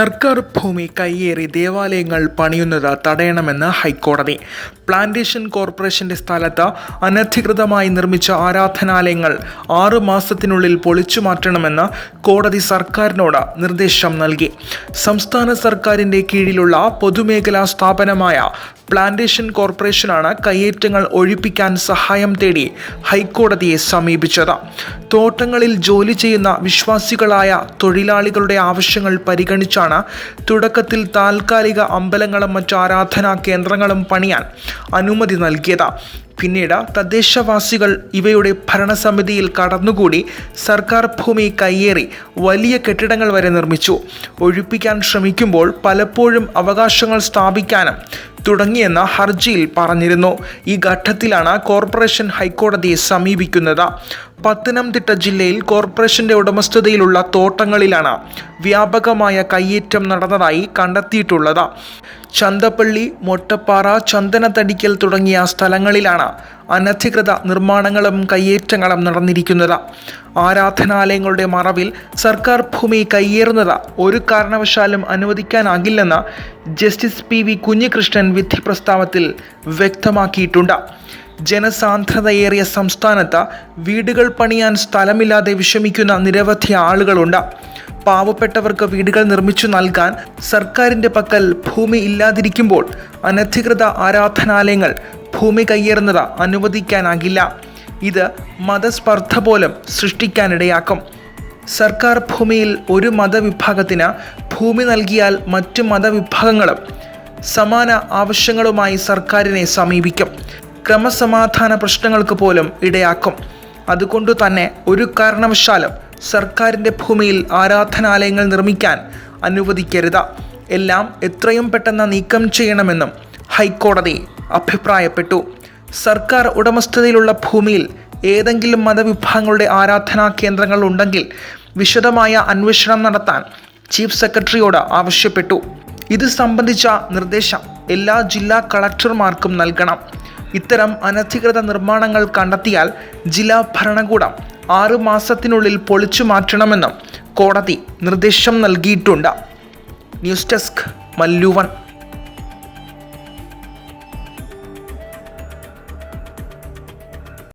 സർക്കാർ ഭൂമി കയ്യേറി ദേവാലയങ്ങൾ പണിയുന്നത് തടയണമെന്ന് ഹൈക്കോടതി. പ്ലാന്റേഷൻ കോർപ്പറേഷന്റെ സ്ഥലത്ത് അനധികൃതമായി നിർമ്മിച്ച ആരാധനാലയങ്ങൾ ആറ് മാസത്തിനുള്ളിൽ പൊളിച്ചു മാറ്റണമെന്ന് കോടതി സർക്കാരിനോട് നിർദ്ദേശം നൽകി. സംസ്ഥാന സർക്കാരിന്റെ കീഴിലുള്ള പൊതുമേഖലാ സ്ഥാപനമായ പ്ലാന്റേഷൻ കോർപ്പറേഷനാണ് കയ്യേറ്റങ്ങൾ ഒഴിപ്പിക്കാൻ സഹായം തേടി ഹൈക്കോടതിയെ സമീപിച്ചത്. തോട്ടങ്ങളിൽ ജോലി ചെയ്യുന്ന വിശ്വാസികളായ തൊഴിലാളികളുടെ ആവശ്യങ്ങൾ പരിഗണിച്ചാണ് തുടക്കത്തിൽ താൽക്കാലിക അമ്പലങ്ങളും മറ്റു ആരാധനാ കേന്ദ്രങ്ങളും പണിയാൻ അനുമതി നൽകിയത്. പിന്നീട് തദ്ദേശവാസികൾ ഇവയുടെ ഭരണസമിതിയിൽ കടന്നുകൂടി സർക്കാർ ഭൂമി കയ്യേറി വലിയ കെട്ടിടങ്ങൾ വരെ നിർമ്മിച്ചു. ഒഴിപ്പിക്കാൻ ശ്രമിക്കുമ്പോൾ പലപ്പോഴും അവകാശങ്ങൾ സ്ഥാപിക്കാനും തുടങ്ങിയെന്ന് ഹർജിയിൽ പറഞ്ഞിരുന്നു. ഈ ഘട്ടത്തിലാണ് കോർപ്പറേഷൻ ഹൈക്കോടതിയെ സമീപിക്കുന്നത്. പത്തനംതിട്ട ജില്ലയിൽ കോർപ്പറേഷന്റെ ഉടമസ്ഥതയിലുള്ള തോട്ടങ്ങളിലാണ് വ്യാപകമായ കയ്യേറ്റം നടന്നതായി കണ്ടെത്തിയിട്ടുള്ളത്. ചന്തപ്പള്ളി മൊട്ടപ്പാറ ചന്ദനത്തടിക്കൽ തുടങ്ങിയ സ്ഥലങ്ങളിലാണ് അനധികൃത നിർമ്മാണങ്ങളും കയ്യേറ്റങ്ങളും നടന്നിരിക്കുന്നത്. ആരാധനാലയങ്ങളുടെ മറവിൽ സർക്കാർ ഭൂമി കയ്യേറുന്നത് ഒരു കാരണവശാലും അനുവദിക്കാനാകില്ലെന്ന് ജസ്റ്റിസ് പി വി കുഞ്ഞികൃഷ്ണൻ വിധി പ്രസ്താവത്തിൽ വ്യക്തമാക്കിയിട്ടുണ്ട്. ജനസാന്ദ്രതയേറിയ സംസ്ഥാനത്ത് വീടുകൾ പണിയാൻ സ്ഥലമില്ലാതെ വിഷമിക്കുന്ന നിരവധി ആളുകളുണ്ട്. പാവപ്പെട്ടവർക്ക് വീടുകൾ നിർമ്മിച്ചു നൽകാൻ സർക്കാരിന്റെ പക്കൽ ഭൂമി ഇല്ലാതിരിക്കുമ്പോൾ അനധികൃത ആരാധനാലയങ്ങൾ ഭൂമി കയ്യേറുന്നത് അനുവദിക്കാനാകില്ല. ഇത് മതസ്പർദ്ധ പോലും സൃഷ്ടിക്കാനിടയാക്കും. സർക്കാർ ഭൂമിയിൽ ഒരു മതവിഭാഗത്തിന് ഭൂമി നൽകിയാൽ മറ്റു മതവിഭാഗങ്ങളും സമാന ആവശ്യങ്ങളുമായി സർക്കാരിനെ സമീപിക്കും. ക്രമസമാധാന പ്രശ്നങ്ങൾക്ക് പോലും ഇടയാക്കും. അതുകൊണ്ടു തന്നെ ഒരു കാരണവശാലും സർക്കാരിന്റെ ഭൂമിയിൽ ആരാധനാലയങ്ങൾ നിർമ്മിക്കാൻ അനുവദിക്കരുത്. എല്ലാം എത്രയും പെട്ടെന്ന് നീക്കം ചെയ്യണമെന്നും ഹൈക്കോടതി അഭിപ്രായപ്പെട്ടു. സർക്കാർ ഉടമസ്ഥതയിലുള്ള ഭൂമിയിൽ ഏതെങ്കിലും മതവിഭാഗങ്ങളുടെ ആരാധനാ കേന്ദ്രങ്ങൾ ഉണ്ടെങ്കിൽ വിശദമായ അന്വേഷണം നടത്താൻ ചീഫ് സെക്രട്ടറിയോട് ആവശ്യപ്പെട്ടു. ഇത് സംബന്ധിച്ച നിർദ്ദേശം എല്ലാ ജില്ലാ കളക്ടർമാർക്കും നൽകണം. ഇത്തരം അനധികൃത നിർമ്മാണങ്ങൾ കണ്ടെത്തിയാൽ ജില്ലാ ഭരണകൂടം ആറു മാസത്തിനുള്ളിൽ പൊളിച്ചു മാറ്റണമെന്നും കോടതി നിർദ്ദേശം നൽകിയിട്ടുണ്ട്. News desk മല്ലുവൺ